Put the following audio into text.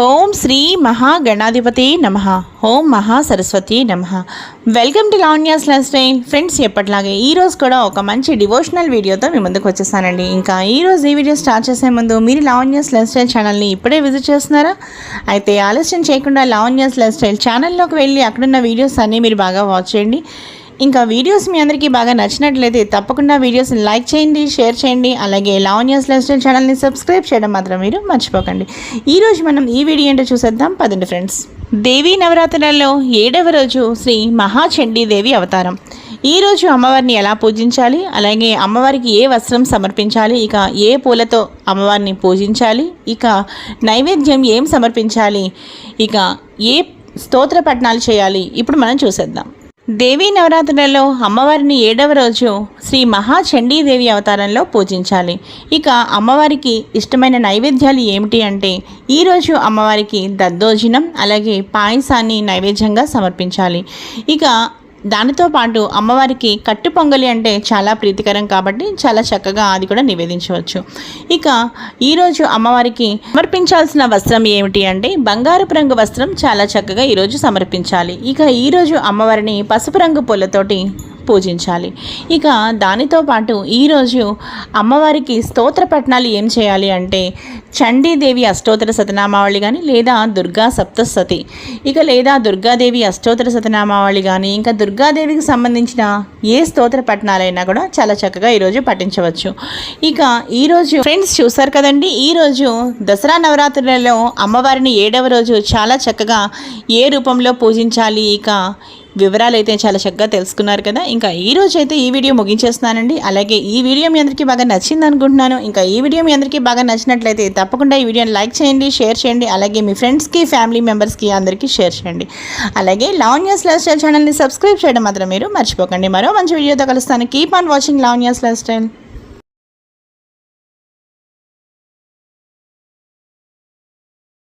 ఓం శ్రీ మహాగణాధిపతి నమ. ఓం మహాసరస్వతి నమ. Welcome to Lavanya's lifestyle friends ఎప్పటిలాగే ఈరోజు కూడా ఒక మంచి డివోషనల్ వీడియోతో మీ ముందుకు వచ్చేసానండి. ఇంకా ఈరోజు ఈ వీడియో స్టార్ట్ చేసే ముందు మీరు లావన్యాస్ లైఫ్ స్టైల్ ఛానల్ని ఇప్పుడే విజిట్ చేస్తున్నారా? అయితే ఆలస్యం చేయకుండా లావన్యాస్ లైఫ్ స్టైల్ ఛానల్లోకి వెళ్ళి అక్కడున్న వీడియోస్ అన్నీ మీరు బాగా వాచ్ చేయండి. ఇంకా వీడియోస్ మీ అందరికీ బాగా నచ్చినట్లయితే తప్పకుండా వీడియోస్ని లైక్ చేయండి షేర్ చేయండి అలాగే లావణ్యాస్ లైఫ్ స్టైల్ ఛానల్ని సబ్స్క్రైబ్ చేయడం మాత్రం మీరు మర్చిపోకండి. ఈరోజు మనం ఈ వీడియో ఏంటో చూసేద్దాం. పదండి ఫ్రెండ్స్ దేవీ నవరాత్రులలో ఏడవ రోజు శ్రీ మహాచండీ దేవి అవతారం. ఈ రోజు అమ్మవారిని ఎలా పూజించాలి? అలాగే అమ్మవారికి ఏ వస్త్రం సమర్పించాలి? ఇక ఏ పూలతో అమ్మవారిని పూజించాలి? ఇక నైవేద్యం ఏం సమర్పించాలి? ఇక ఏ స్తోత్ర పఠనాలు చేయాలి? ఇప్పుడు మనం చూసేద్దాం. దేవీ నవరాత్రులలో అమ్మవారిని ఏడవ రోజు శ్రీ మహాచండీదేవి అవతారంలో పూజించాలి. ఇక అమ్మవారికి ఇష్టమైన నైవేద్యాలు ఏమిటి అంటే ఈరోజు అమ్మవారికి దద్దోజనం అలాగే పాయసాన్ని నైవేద్యంగా సమర్పించాలి. ఇక దానితో పాటు అమ్మవారికి కట్టు పొంగలి అంటే చాలా ప్రీతికరం కాబట్టి చాలా చక్కగా అది కూడా నివేదించవచ్చు. ఇక ఈరోజు అమ్మవారికి సమర్పించాల్సిన వస్త్రం ఏమిటి అంటే బంగారపు రంగు వస్త్రం చాలా చక్కగా ఈరోజు సమర్పించాలి. ఇక ఈరోజు అమ్మవారిని పసుపు రంగు పూలతోటి పూజించాలి. ఇక దానితో పాటు ఈరోజు అమ్మవారికి స్తోత్ర పఠనాలు ఏం చేయాలి అంటే చండీదేవి అష్టోత్తర శతనామావళి కానీ లేదా దుర్గా సప్తసతి ఇక లేదా దుర్గాదేవి అష్టోత్తర శతనామావళి కానీ ఇంకా దుర్గాదేవికి సంబంధించిన ఏ స్తోత్ర పఠనాలైనా కూడా చాలా చక్కగా ఈరోజు పఠించవచ్చు. ఇక ఈరోజు ఫ్రెండ్స్ చూసారు కదండి ఈరోజు దసరా నవరాత్రులలో అమ్మవారిని ఏడవ రోజు చాలా చక్కగా ఏ రూపంలో పూజించాలి? ఇక వివరాలు అయితే చాలా చక్కగా తెలుసుకున్నారు కదా. ఇంకా ఈ రోజు అయితే ఈ వీడియో ముగించేస్తున్నానండి. అలాగే ఈ వీడియో మీ అందరికీ బాగా నచ్చింది అనుకుంటున్నాను. ఇంకా ఈ వీడియో మీ అందరికీ బాగా నచ్చినట్లయితే తప్పకుండా ఈ వీడియోని లైక్ చేయండి షేర్ చేయండి. అలాగే మీ ఫ్రెండ్స్కి ఫ్యామిలీ మెంబర్స్కి అందరికీ షేర్ చేయండి. అలాగే లావణ్యాస్ లైఫ్ స్టైల్ ఛానల్ని సబ్స్క్రైబ్ చేయడం మాత్రం మీరు మర్చిపోకండి. మరో మంచి వీడియోతో కలుస్తాను. Keep on watching Lavanya's lifestyle.